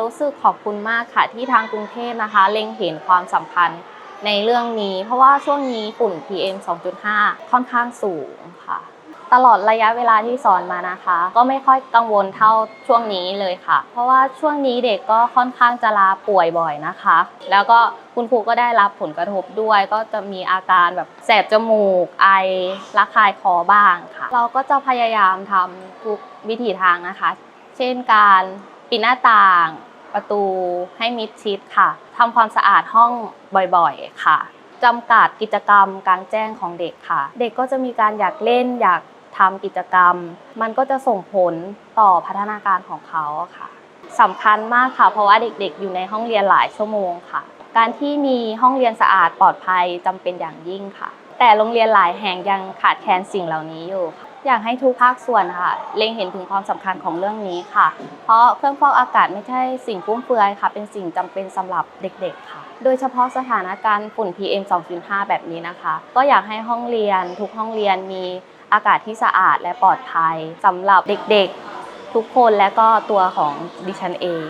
รู้สึกขอบคุณมากค่ะที่ทางกรุงเทพนะคะ เล็งเห็นความสำคัญในเรื่องนี้ เพราะว่าช่วงนี้ฝุ่น PM 2.5 ค่อนข้างสูงค่ะ ตลอดระยะเวลาที่สอนมานะคะ ก็ไม่ค่อยกังวลเท่าช่วงนี้เลยค่ะ เพราะว่าช่วงนี้เด็กก็ค่อนข้างจะลาป่วยบ่อยนะคะ แล้วก็คุณครูก็ได้รับผลกระทบด้วย ก็จะมีอาการแบบแสบจมูก ไอระคายคอบ้างค่ะ เราก็จะพยายามทำทุกวิถีทางนะคะ เช่นการ ปิดหน้าต่างประตูให้มิดชิดค่ะทำความสะอาดห้องบ่อยๆค่ะจำกัดกิจกรรมกลางแจ้งของเด็กค่ะ เด็กก็จะมีการอยากเล่นอยากทำกิจกรรม มันก็จะส่งผลต่อพัฒนาการของเขาค่ะสำคัญมากค่ะ เพราะว่าเด็กๆ อยู่ในห้องเรียนหลายชั่วโมงค่ะ การที่มีห้องเรียนสะอาดปลอดภัยจำเป็นอย่างยิ่งค่ะ แต่โรงเรียนหลายแห่งยังขาดแคลนสิ่งเหล่านี้อยู่ค่ะอยากให้ทุกภาคส่วนค่ะเล็งเห็นถึงความสำคัญของเรื่องนี้ค่ะ เพราะเครื่องฟอกอากาศไม่ใช่สิ่งฟุ่มเฟือยค่ะ เป็นสิ่งจำเป็นสำหรับเด็กๆค่ะ โดยเฉพาะสถานการณ์ฝุ่น PM 2.5 แบบนี้นะคะ ก็อยากให้ห้องเรียน ทุกห้องเรียนมีอากาศที่สะอาดและปลอดภัยสำหรับเด็กๆ ทุกคนและก็ตัวของดิฉันเอง